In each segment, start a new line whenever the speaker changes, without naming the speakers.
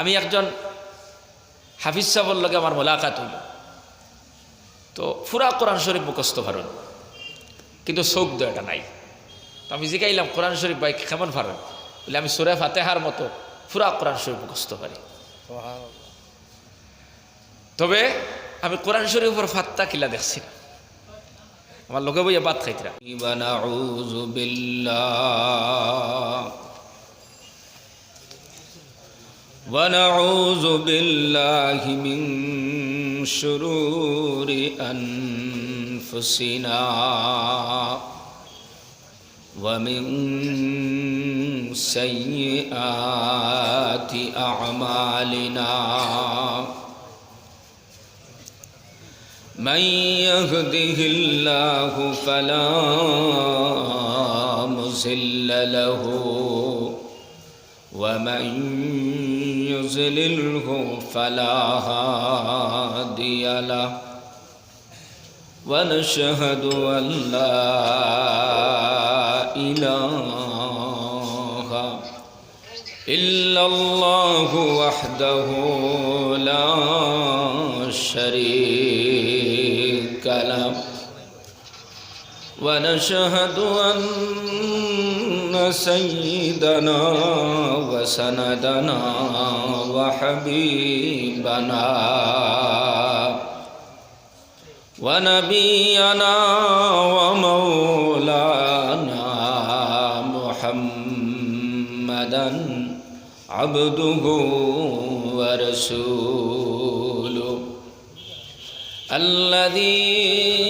আমি একজন হাফিজ সাহর লগে আমার মোলাকাত হইল। তো ফুরা কোরআন শরীফ মুখস্থ পারেন। কিন্তু চোখ এটা নাই। তো আমি জিগাইলাম কোরআন শরীফ ভাই কেমন পারেন? বলে আমি সুরে ফাতেহার মতো ফুরা কোরআন শরীফ মুখস্থ পারি। তবে আমি কোরআন শরীফের ফাত্তা কিলা দেখছি না। আমার লোকে বইয়া বাদ খাইতরা ونعوذ بالله من شرور أنفسنا ومن سيئات أعمالنا. من يهده الله فلا مضل له ومن يضلله فلا هادي له. ونشهد أن لا إله إلا الله وحده لا شريك له ونشهد أن سيدنا وسندنا وحبيبنا ونبينا ومولانا محمدا عبده ورسوله الذي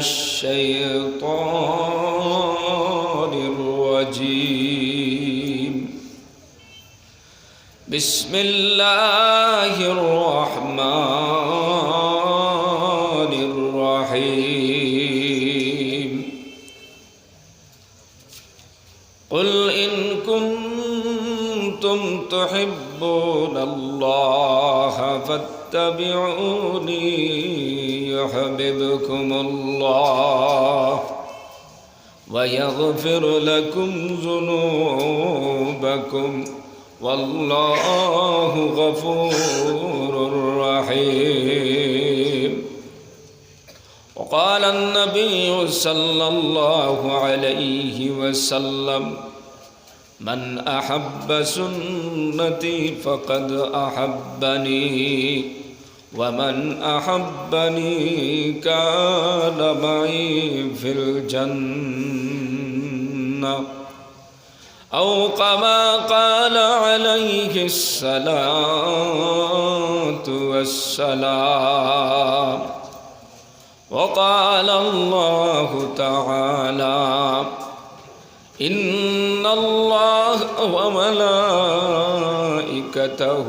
الشيطان الرجيم. بسم الله الرحمن الرحيم. قل إن كنتم تحبون الله فاتبعوني. يحببكم الله ويغفر لكم ذنوبكم والله غفور رحيم. وقال النبي صلى الله عليه وسلم من أحب سنتي فقد أحبني. ومن احبني كان معي في الجنة. أو كما قال عليه الصلاة والسلام. وقال الله تعالى إن الله وملائكته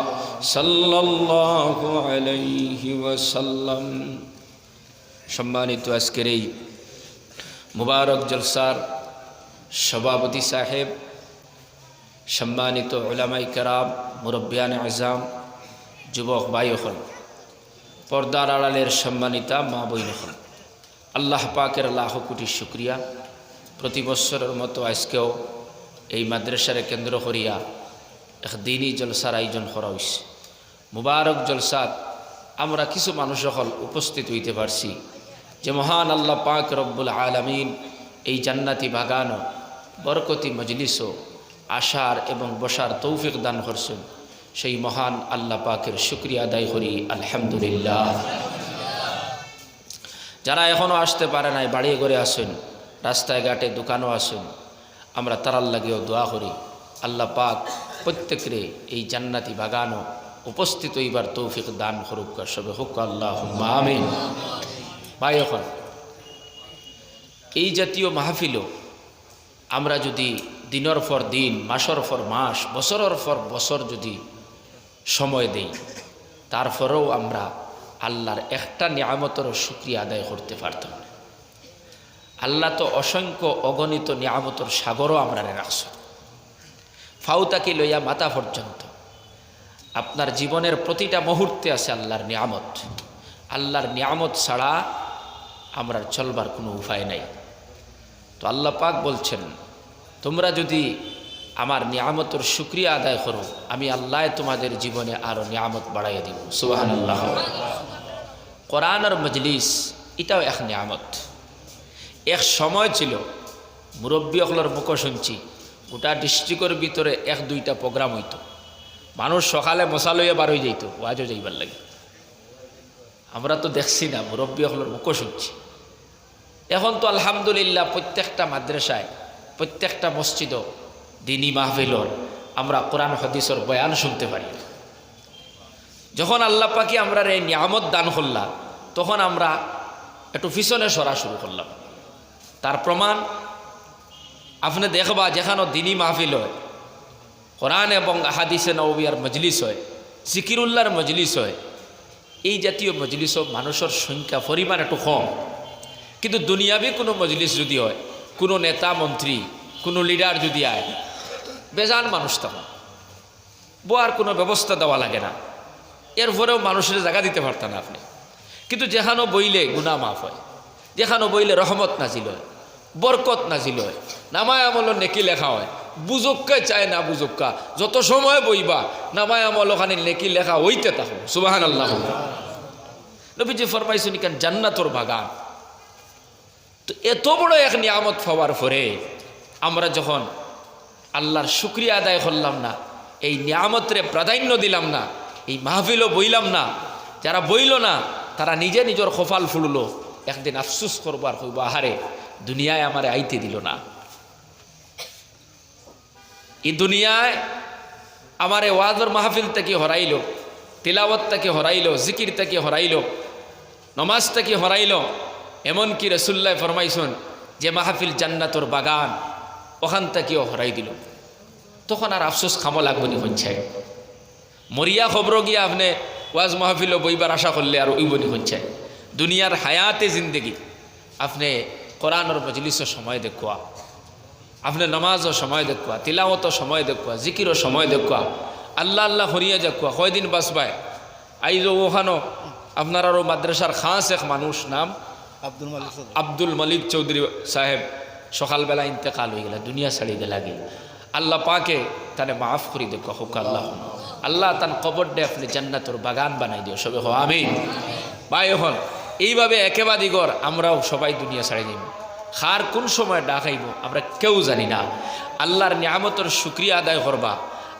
সম্মানিত আজকের এই মুবারক জলসার সভাপতি সাহেব, সম্মানিত ওলামাই কারাম, মুরব্বিয়ান আজাম, যুবক ভাই হন পর্দার আড়ালের সম্মানিতা মা বই হন আল্লাহ পাকের লাখ কোটি শুক্রিয়া। প্রতি বৎসরের মতো আজকেও এই মাদ্রাসারে কেন্দ্র করিয়া এক দিনই জলসার আয়োজন করা হয়েছে মুবারক জলসাত, আমরা কিছু মানুষ সকল উপস্থিত হইতে পারছি যে মহান আল্লাহ পাক রব্বুল আলমিন এই জান্নাতি বাগানও, বরকতি মজলিসও, আশার এবং বসার তৌফিক দান করছেন। সেই মহান আল্লাহ পাকের শুক্রিয়া আদায় করি, আলহামদুলিল্লাহ। যারা এখনও আসতে পারে নাই বাড়িয়ে করে আসেন রাস্তায় ঘাটে দোকানও আসেন আমরা তারার লাগেও দোয়া করি, আল্লাহ পাক প্রত্যেকরে এই জান্নাতি বাগানও উপস্থিত হইবার তৌফিক দান করুক সবে হুক আল্লাহ আমিন। ভাই, এখন এই জাতীয় মাহফিলও আমরা যদি দিনের পর দিন, মাসর পর মাস, বছরের পর বছর যদি সময় দেই, তারপরেও আমরা আল্লাহর একটা নিয়ামতেরও সুক্রিয়া আদায় করতে পারতাম না। আল্লাহ তো অসংখ্য অগণিত নিয়ামতর সাগরও আমরা রাখছ। ফাউতাকে লইয়া মাথা পর্যন্ত আপনার জীবনের প্রতিটা মুহূর্তে আছে আল্লাহর নিয়ামত। আল্লাহর নিয়ামত ছাড়া আমরা চলবার কোনো উপায় নাই। তো আল্লাহ পাক বলছেন, তোমরা যদি আমার নিয়ামতর সুক্রিয়া আদায় করো, আমি আল্লাহ তোমাদের জীবনে আরও নিয়ামত বাড়াইয়া দিব। সুবাহান আল্লাহ কোরআন আর মজলিস, এটাও এক নিয়ামত। এক সময় ছিল, মুরব্বী অকলের মুখ শুনছি, গোটা ডিস্ট্রিক্টের ভিতরে এক দুইটা প্রোগ্রাম হইতো। মানুষ সকালে মশা লইয়া বার হয়ে যাইতো, ওয়াজও যাইবার লাগে। আমরা তো দেখছি না, মুরব্বী অকলের মুখ শুনছি। এখন তো আলহামদুলিল্লাহ প্রত্যেকটা মাদ্রাসায়, প্রত্যেকটা মসজিদ দিনী মাহফিলর আমরা কোরআন হদিসর বয়ান শুনতে পারি। যখন আল্লাহ পাকি আমরা এই নিয়ামত দান করলাম, তখন আমরা একটু পিছনে সরা শুরু করলাম। তার প্রমাণ আপনি দেখবা যেখানে দিনী মাহফিল হয় কোরআন এবং হাদিসে নবিয়ার মজলিস হয়, জিকিরুল্লাহর মজলিস হয়। এই জাতীয় মজলিসও মানুষের সংখ্যা, পরিমাণ একটু কম। কিন্তু দুনিয়াবি কোনো মজলিস যদি হয়, কোনো নেতা মন্ত্রী, কোনো লিডার যদি আয়, বেজান মানুষ তখন। বোয়ার কোনো ব্যবস্থা দেওয়া লাগে না। এর এরপরেও মানুষের জায়গা দিতে পারতেন না আপনি। কিন্তু যেখানো বইলে গুণা মাফ হয়, যেখানো বইলে রহমত নাজিল হয়, বরকত নাজিল হয়, নামায় আমল নেকি লেখা হয় বুজক্কা চায় না বুজক্কা। যত সময় বইবা, নামায় ওখানে নেকি লেখা হইতে থাকো। সুবাহান আল্লাহ নবীজি ফরমাইছেন কেন, জান্নাতর বাগান। তো এত বড় এক নিয়ামত পাওয়ার পরে আমরা যখন আল্লাহর শুক্রিয়া আদায় করলাম না, এই নিয়ামতরে প্রাধান্য দিলাম না, এই মাহফিলও বইলাম না, যারা বইল না, তারা নিজে নিজের খোফাল ফুললো। একদিন আফসুস করবার হইব, আহারে, দুনিয়ায় আমারে আইতে দিল না। এই দুনিয়ায় আমারে ওয়াজর মাহফিল থেকে হরাইল, তিলাওয়াত থেকে হরাইল, জিকির থেকে হরাইল, নমাজ থেকে হরাইল, এমনকি রসুল্লাহ ফরমাইছন যে মাহফিল জান্নাতর বাগান, ওখান থেকেও হরাই দিল। তখন আর আফসোস খামো লাগবো নি হচ্ছে। মরিয়া খবর গিয়ে আপনি ওয়াজ মাহফিলও বইবার আশা করলে আর ওইবনি হচ্ছে। দুনিয়ার হায়াতে জিন্দগি। আপনি কোরআনর মজলিসও সময় দেখুয়া। আপনি নমাজও সময় দেখুয়া তিলাওতো সময় দেখুয়া জিকিরও সময় দেখুয়া। আল্লাহ আল্লাহ হরিয়া দেখুয়া কয়দিন বাসবায় আইজ ওখানো আপনার আরও মাদ্রাসার খাস এক মানুষ নাম
আব্দুল মালিক
আব্দুল মালিক চৌধুরী সাহেব সকালবেলা ইন্তেকাল হয়ে গেল দুনিয়া ছাড়ি গেলা গিয়ে আল্লাহ পাকে তারে মাফ করি দেখো হোক আল্লাহ। আল্লাহ তার কবর ডে আপনি জান্নাতর বাগান বানাই দিও সবে হো আমি ভাই এখন এইভাবে একেবাদি গর আমরাও সবাই দুনিয়া ছাড়ি দিব খার কোন সময় ডাকাইব আমরা কেউ জানি না। আল্লাহর নিয়ামতর শুক্রিয়া আদায় করবা।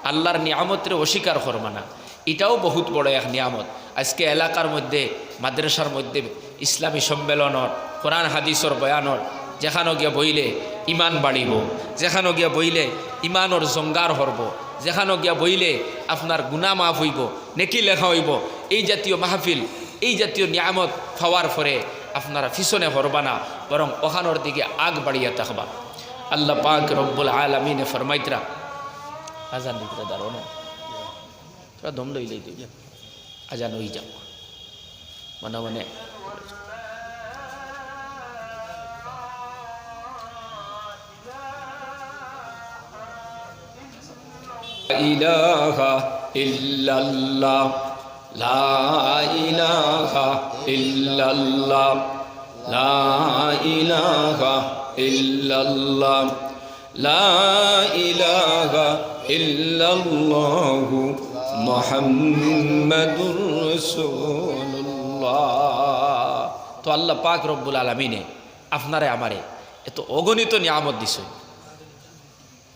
আল্লাহর নিয়ামতের অস্বীকার করবা না। এটাও বহুত বড় এক নিয়ামত। আজকে এলাকার মধ্যে, মাদ্রাসার মধ্যে ইসলামী সম্মেলনর, কোরআন হাদিসর বয়ানর যেখানো গিয়া বইলে ইমান বাড়িব যেখানো গিয়া বইলে ইমানর জঙ্গার হরব যেখানো গিয়া বইলে আপনার গুণা মাফ হইব, নেকি লেখা হইব, এই জাতীয় মাহফিল, এই জাতীয় নিয়ামত পাওয়ার পরে আপনারা পিছনে হরবা না, বরং ওখানোর দিকে আগ বাড়িয়া থাকবা। আল্লাহ পাক রব্বুল আলমিনে ফরমাইতরা। আজান দিতে দাঁড়ো না। তোরা দম লইলেই তুই। আজান হয়ে যাও। মনে মনে। ইলাহা ইল্লাল্লাহ। লা লা লা তো আল্লাহ পাক রব্বুল আলামিনে আপনারে, আমারে এত অগণিত নিয়ামত দিছে।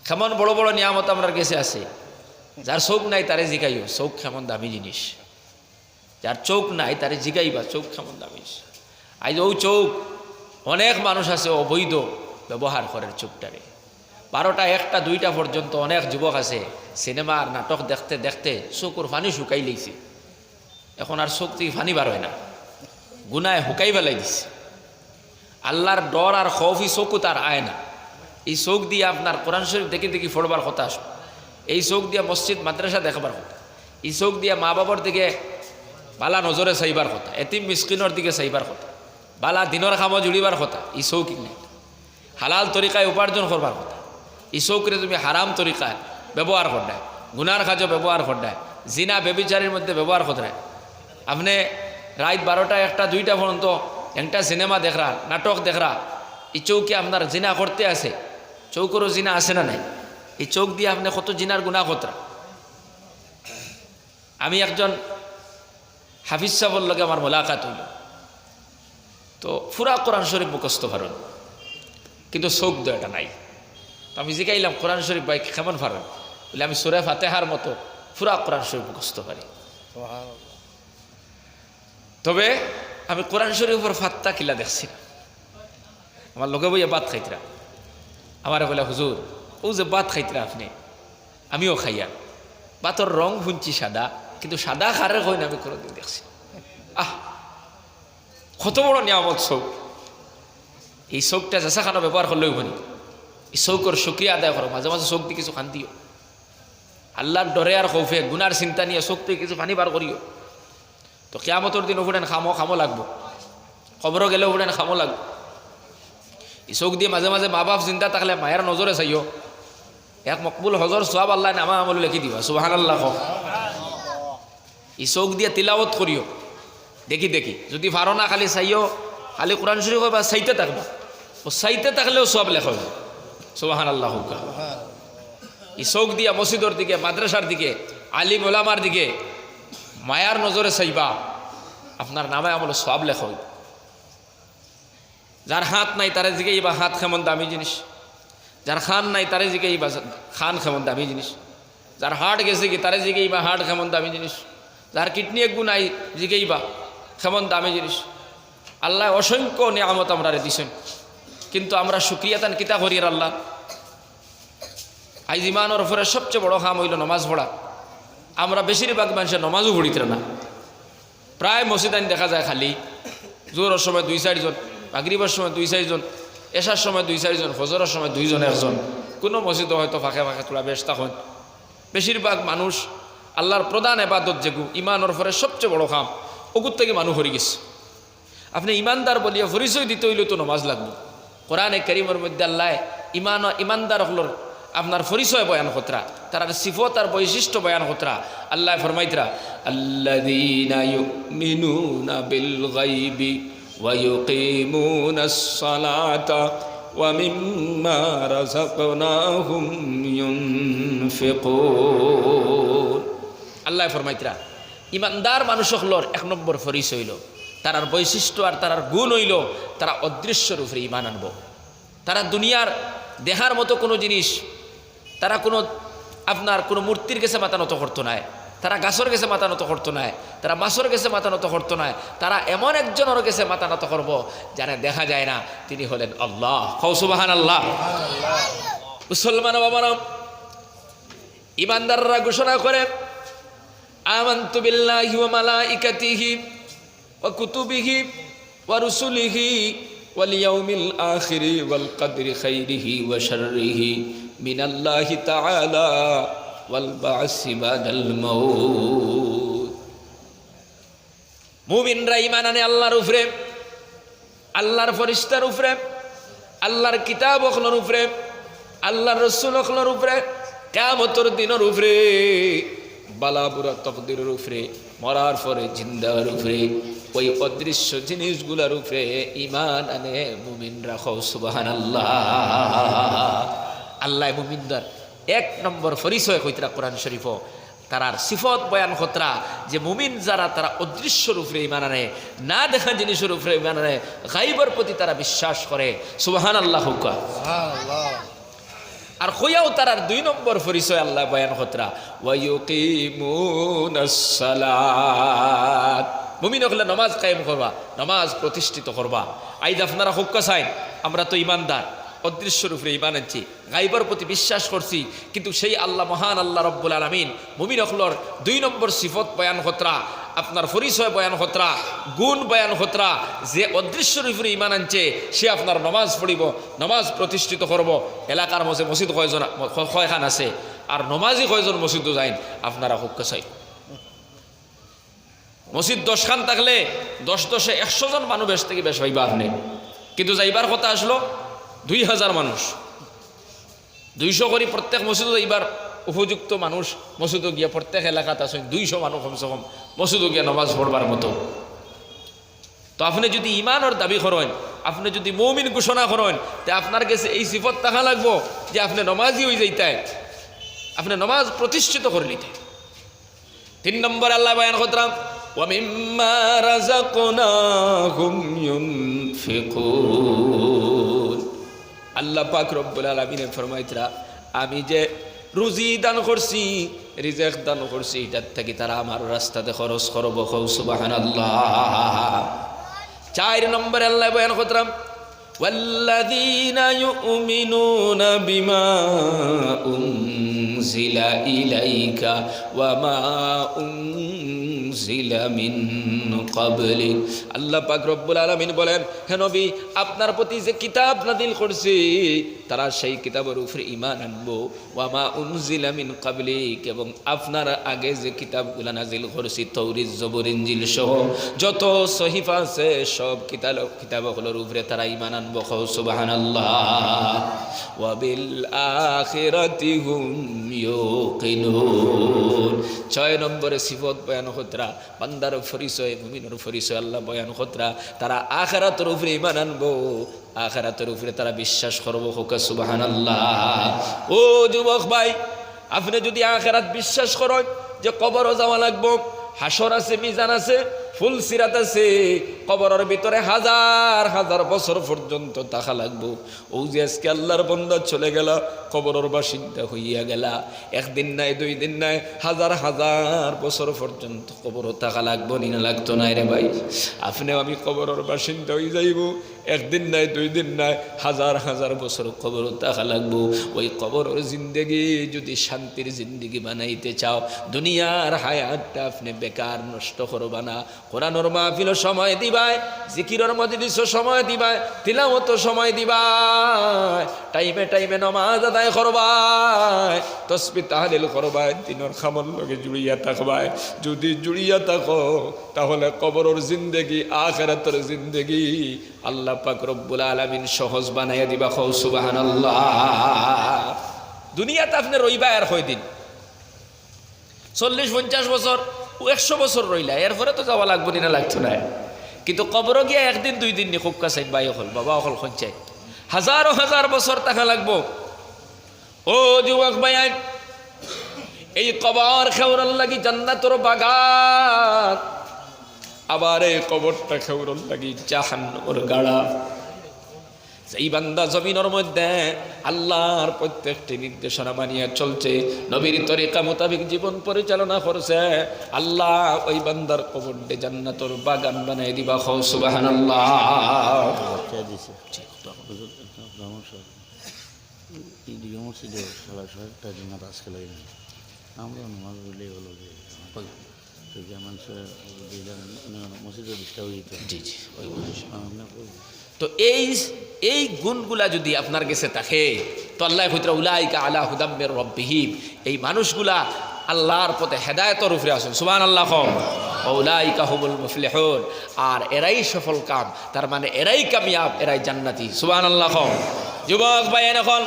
কেমন বড় বড় নিয়ামত আপনার কাছে আছে? যার চোখ নাই, তারে জিগাইও। চোখ কেমন দামি জিনিস। যার চোখ নাই, তারে জিগাইবা, চোখ কেমন দামি আজ ও চোখ, অনেক মানুষ আছে অবৈধ ব্যবহার করে চোখটারে। বারোটা, একটা, দুইটা পর্যন্ত অনেক যুবক আছে, সিনেমা আর নাটক দেখতে দেখতে চোখর ফানি শুকাই লইছে। এখন আর চোখ থেকে ফানি বার হয় না। গুনায় শুকাই পেলাই দিছে। আল্লাহর ডর আর খৌফি চোখও তার আয় না। এই চোখ দিয়ে আপনার কোরআন শরীফ দেখি দেখি ফোড়বার কথা আসবে। এই চোখ দিয়ে মসজিদ, মাদ্রাসা দেখাবার কথা। এই চোখ দিয়ে মা বাবার দিকে বালা নজরে চাইবার কথা। এটি মিসকিনের দিকে চাইবার কথা। বালা দিনের কামত জুড়িবার কথা। ই চৌক নাই হালাল তরিকায় উপার্জন করবার কথা। ই চৌকরে তুমি হারাম তরিকায় ব্যবহার করডায় গুনার কাজও ব্যবহার করডায় জিনা বেবিচারির মধ্যে ব্যবহার করডায় আপনি রাত বারোটা একটা, দুইটা পর্যন্ত একটা সিনেমা দেখরা নাটক দেখরা এই চৌকে আপনার জিনা করতে আছে। চৌকরও জিনা আছে না নাই? এই চৌক দিয়ে আপনি কত জিনার গুণা কতরা আমি একজন হাফিজ সাহর লগে আমার মোলাকাত হইল। তো ফুরা কোরআন শরীফ মুখস্থ পারেন কিন্তু চোখ দো এটা নাই। তো আমি জিগাইলাম, কোরআন শরীফ ভাই কেমন পারেন বলে আমি সুরে ফাতেহার মতো ফুরা কোরআন শরীফ মুখস্থ পারি তবে আমি কোরআন শরীফের ফাত্তা কিলা দেখছি না। আমার লগে বইয়া বাদ খাইতরা। আমার বলে, হুজুর, ও যে বাদ খাইতরা আপনি, আমিও খাইয়া বাতর রং শুনছি সাদা কিন্তু সাদা খারে হয় না, আমি কোনোদিন দেখছি আহ, কত বড় নিয়ামত চৌক। এই চৌকটা জেসা খানা ব্যবহার করলেও হনি এই চৌকর সুক্রিয়া আদায় করো মাঝে মাঝে চৌক দিয়ে কিছু শান্তিও আল্লাহর ডরে আর খৌফে গুনার চিন্তা নিয়ে চোখ তুই কিছু পানি বার করিও তো কেয়ামতর দিন উঠেন খামো খামো লাগবো। খবরও গেলে উঠেন খামো লাগবো। এই চোখ দিয়ে মাঝে মাঝে মা বাপ চিন্তা থাকলে মায়ের নজরে চাইও এক মকবুল হজর সোয়াব আল্লাহ নামা আমল লিখি দিবা সুহান আল্লাহ এই চোখ দিয়ে তিলাবত করিও। দেখি দেখি। যদি পারো না, খালি চাইও। খালি কোরআন শরীফ বা চাইতে থাকবা। ও চাইতে থাকলেও সব লেখা হবে। সুবাহান আল্লাহ এই চোখ দিয়া মসজিদর দিকে মাদ্রাসার দিকে, আলিম ওলামার দিকে মায়ার নজরে চাইবা। আপনার নামে আমল সব লেখা হইব যার হাত নাই তারে দিকে ইবা হাত কেমন দামি জিনিস যার খান নাই তারে দিকে ইবা খান কেমন দামি জিনিস যার হার্ট গেছে কি তারে দিকে ইবা হার্ট কেমন দামি জিনিস যার কিডনি একগু নাই দিকে বা, কেমন দামি জিনিস। আল্লাহ অসংখ্য নিয়ামত আমরা দিছেন। কিন্তু আমরা সুক্রিয়াতান কিতা করি আর আল্লাহ? আইজ ইমানোর উপরে সবচেয়ে বড় কাম হইল নমাজ পড়া। আমরা বেশিরভাগ মানুষের নমাজও পড়িতে না। প্রায় মসজিদান দেখা যায় খালি। জোরের সময় দুই চারজন, মাগরিবার সময় দুই চারজন এসার সময় দুই চারজন, ফজরের সময় দুইজন, একজন। কোনো মসজিদ হয়তো ফাঁকে ফাঁকে তোলা ব্যস্ত হন বেশিরভাগ মানুষ আল্লাহর প্রধান এবাদত যেগু ইমানোর পরে সবচেয়ে বড় কাম অগুর থেকে মানুষ হরি গেছে। আপনি ইমানদার বলিয়া পরিচয় দিতে হইলে তো নমাজ লাগবে। কোরআনে করিমের মধ্যে আল্লাহ ইমান, ইমানদার হলোর আপনার পরিচয় বয়ান হতরা তার সিফত আর বৈশিষ্ট্য বয়ান হতরা আল্লাহ ফরমাইতরা, আল্লাযীনা আল্লাহ ফরমাইতরা, ইমানদার মানুষ হলর এক নম্বর ফরিস হইল, তারার বৈশিষ্ট্য আর তারার গুণ হইল, তারা অদৃশ্য রূপে ইমান আনব। তারা দুনিয়ার দেহার মতো কোনো জিনিস, তারা কোনো আপনার কোনো মূর্তির কাছে মাথা নত করতো না তারা গাছর কাছে মাথা নত করতো না তারা মাছর কাছে মাথা নত করতো না তারা এমন একজনের কাছে মাথা নত করব যারা দেখা যায় না, তিনি হলেন আল্লাহ। কৌসুবাহান আল্লাহ মুসলমান বাবারাম, ইমানদাররা ঘোষণা করে ওয়া রুসুলিহি ওয়াল ইয়াউমিল আখিরি ওয়াল কদরি খাইরিহি ওয়া শাররিহি মিনাল্লাহি তাআলা ওয়াল বা'সি বাদাল মাউত। মুমিনরা ঈমান আনে আল্লাহর উপরে, আল্লাহর ফেরেশতার উপরে, আল্লাহর কিতাব ওখলোর উপরে, আল্লাহর রসুল ওখলোর উপরে কেমতর দিনের উপরে। বালাবুরা তকদিরের উপরে মরার পরে জিন্দার উপরে ওই অদৃশ্য জিনিসগুলোর উপরে ইমান আনে মুমিন রাখো সুবাহান আল্লাহ আল্লাহ মুমিনদার এক নম্বর পরিচয় কইতরা কোরআন শরীফ। তারার সিফত বয়ান খতরা যে মুমিন যারা তারা অদৃশ্য রূপে ইমান আনে, না দেখা জিনিসের উপরে ইমান আনে, গাইবর প্রতি তারা বিশ্বাস করে সুবাহান আল্লাহ হুকা আর হইয়াও তারার দুই নম্বর পরিচয় আল্লাহ বয়ান খতরা মুমিন হলে নমাজ কায়েম করবা, নমাজ প্রতিষ্ঠিত করবা। আইদ আপনারা হুক্কা চাইন আমরা তো ইমানদার অদৃশ্য রূপে ইমান আনছি, গাইবার প্রতি বিশ্বাস করছি, কিন্তু সেই আল্লাহ মহান আল্লাহ রব্বুল আলমিন মুমিন অখলর দুই নম্বর সিফত বয়ান হতরা আপনার পরিচয় বয়ান হতরা, গুণ বয়ান হতরা, যে অদৃশ্য রূপে ইমান আনছে, সে আপনার নমাজ পড়িব, নমাজ প্রতিষ্ঠিত করব। এলাকার মধ্যে মসজিদ কয়জন কয়খান আছে? আর নমাজই কয়জন মসজিদও যাইন? আপনারা হুক্কা চাই মসজিদ দশখান থাকলে দশ দশে একশো জন মানুষ বেশ থেকে বেশ হইবা আপনি কিন্তু যাইবার কথা আসলো, দুই হাজার মানুষ। দুইশো করে প্রত্যেক মসজিদে এইবার উপযুক্ত মানুষ মসজিদে গিয়া প্রত্যেক এলাকাতে আসেন দুইশো মানুষ কমসে কম মসজিদে গিয়া নমাজ পড়বার মতো তো আপনি যদি ইমানর দাবি করেন আপনি যদি মৌমিন ঘোষণা করেন তে আপনার কাছে এই সিফত থাকা লাগবো যে আপনি নমাজই হয়ে যাইতে আপনি নমাজ প্রতিষ্ঠিত করে নিতে তিন নম্বর আল্লাহ বয়ান করতাম ومما رزقناهم ينفقون আল্লাহ পাক রব্বুল আলমিনে ফরমাইতরা আমি যে রুজি দান করছি, রিজেক দান করছি, এটার থেকে তারা আমার রাস্তাতে খরচ করব সুবাহান চার নম্বর আল্লাহ বয়ান করতাম والذين يؤمنون بما أنزل إليك وما أنزل من قبلك আল্লাহ পাক রব্বুল আলামিন বলেন হে নবী আপনার প্রতি যে কিতাব নাদিল করছে তারা সেই কিতাবের উপরে ঈমান আনবো ওয়ামা উনজিলা মিন কাবলিক এবং আপনার আগে যে কিতাবগুলো নাজিল করছি তৌরিজ জবর ইনজিল সহ যত সহিফা আছে সব কিতাব কিতাবগুলোর উপরে তারা ঈমান আনব সুবহানাল্লাহ। ওয়া বিল আখিরাতি হুম ইউকিনুন। ছয় নম্বরে সিফত বয়ান হতরা, বান্দার পরিচয়, মুমিনের পরিচয়, আল্লাহ বয়ান হতরা, তারা আখেরাতের উপরে ইমান আনব। আখেরাতের উপরে তারা বিশ্বাস করব হোকা সুবাহান আল্লাহ ও যুবক ভাই, আপনি যদি আখেরাত বিশ্বাস করেন যে কবরও যাওয়া লাগবো হাসর আছে, মিজান আছে ফুল সিরাত আছে, কবরের ভিতরে হাজার হাজার বছর পর্যন্ত তাহা লাগবো। ও যে আজকে আল্লাহর বন্দা চলে গেল, কবরের বাসিন্দা হইয়া গেলা। একদিন নাই, দুই দিন নাই, হাজার হাজার বছর পর্যন্ত কবর থাকা লাগবো, নিনা লাগতো নাই রে ভাই। আপনিও আমি কবরের বাসিন্দা হয়ে যাইব। একদিন নাই, দুই দিন নাই, হাজার হাজার বছর কবর থাকা লাগবো। ওই কবরের জিন্দগি যদি শান্তির জিন্দগি বানাইতে চাও, দুনিয়ার হায়াতটা আপনি বেকার নষ্ট করবা না। কোরআনোর মাহফিল সময় দিবায়, জিকিরর মজলিস সময় দিবায় তিলামত সময় দিবায়। টাইমে টাইমে নমাজ আদায় করবায়, তসবি তাহলিল করবায়, দিনের খামর লগে জুড়িয়া থাকবায়। যদি জুড়িয়া থাকো, তাহলে কবরের জিন্দেগি, আখেরাতের জিন্দেগি আল্লাহ পাক রব্বুল আলামিন সহজ বানাইয়া দিবা খৌ সুবহানাল্লাহ। দুনিয়াতে আপনি রইবা আর হয় দিন। চল্লিশ পঞ্চাশ বছর একশো বছর রইলা, এরপরে তো যাওয়া লাগবো না লাগতো না। কিন্তু কবর গিয়া একদিন দুই দিন খুব কাছাই বাই হল, বাবা অকল সঞ্চাই হাজারো হাজার বছর টাকা লাগবো। ও যুবক ভাই এই কবর খেউরল লাগি জান্নাতর বাগান। আবার এই কবরটা খেউরল লাগি জাহান্নমর গাড়া। সেই বান্দা জমিনের মধ্যে আল্লাহর প্রত্যেকটি নির্দেশনা মানিয়ে চলছে, নবীর তরিকা মোতাবেক জীবন পরিচালনা করছে, আল্লাহ ওই বান্দার কবর ডে জান্নাতর বাগান বানাই দিবা হো সুবাহান
এই আমরা বললেই হলো যে
জি জি। ওই
আমরা করব
তো এই এই গুণগুলা যদি আপনার কাছে থাকে তো আল্লাহ হুতরা উলাইকা আলা হুদাম্মের রব্বিহিম। এই মানুষগুলা আল্লাহর পথে হেদায়তর উপরে আসুন। সুবান আল্লাহ ওলাইকা হুবুল মুফলিহুন। আর এরাই সফল কাম। তার মানে এরাই কামিয়াব এরাই জান্নাতি। সুবান আল্লাহ যুবক ভাই এখন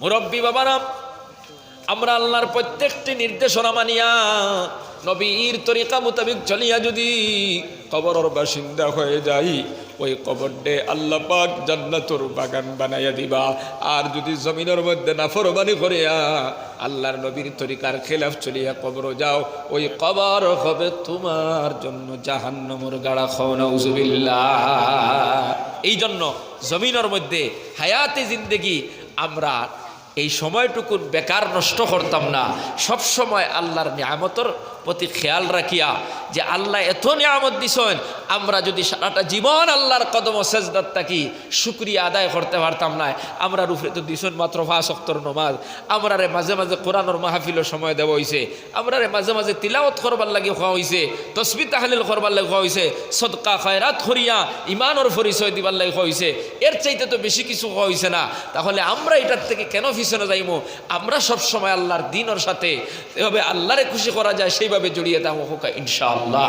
মুরব্বী বাবারাম আমরা আল্লাহর প্রত্যেকটি নির্দেশনা মানিয়া নবীর তরিকা মোতাবিক চলিয়া যদি কবরের বাসিন্দা হয়ে যাই, ওই কবর ডে আল্লাহ পাক জান্নাতুর বাগান বানাইয়া দিবা। আর যদি জমিনের মধ্যে নাফরমানি করিয়া আল্লাহর নবীর তরিকার খেলাফ চলিয়া কবর যাও, ওই কবর হবে তোমার জন্য জাহান্নমর গাড়া খাওয়াউজুবিল্লাহ এই জন্য জমিনের মধ্যে হায়াতে জিন্দেগি আমরা এই সময়টুকু বেকার নষ্ট করতাম না। সব সময় আল্লাহর নিয়ামতর প্রতি খেয়াল রাখিয়া যে আল্লাহ এত নিয়ামত দিছেন, আমরা যদি সারাটা জীবন আল্লাহর কদম সেজদার থাকি, শুক্রিয়া আদায় করতে পারতাম না। আমরা রূপে তো দিছেন মাত্র ফাঁস অক্তর নমাজ। আমরা রে মাঝে মাঝে কোরআনর মাহফিলের সময় দেওয়া হয়েছে আমরা রে মাঝে মাঝে তিলাওত করবার লাগে হওয়া হয়েছে তসবি তাহলিল করবার লাগে হওয়া হয়েছে সদকা খয়রাত হরিয়া ইমানর পরিচয় দিবার লাগে হওয়া হয়েছে এর চাইতে তো বেশি কিছু হওয়া হয়েছে না। তাহলে আমরা এটার থেকে কেন পিছনে যাইমো। আমরা সব সময় আল্লাহর দিনের সাথে। এভাবে আল্লাহরে খুশি করা যায়, সেইভাবে জড়িয়ে দাম হোক ইনশাআল্লাহ।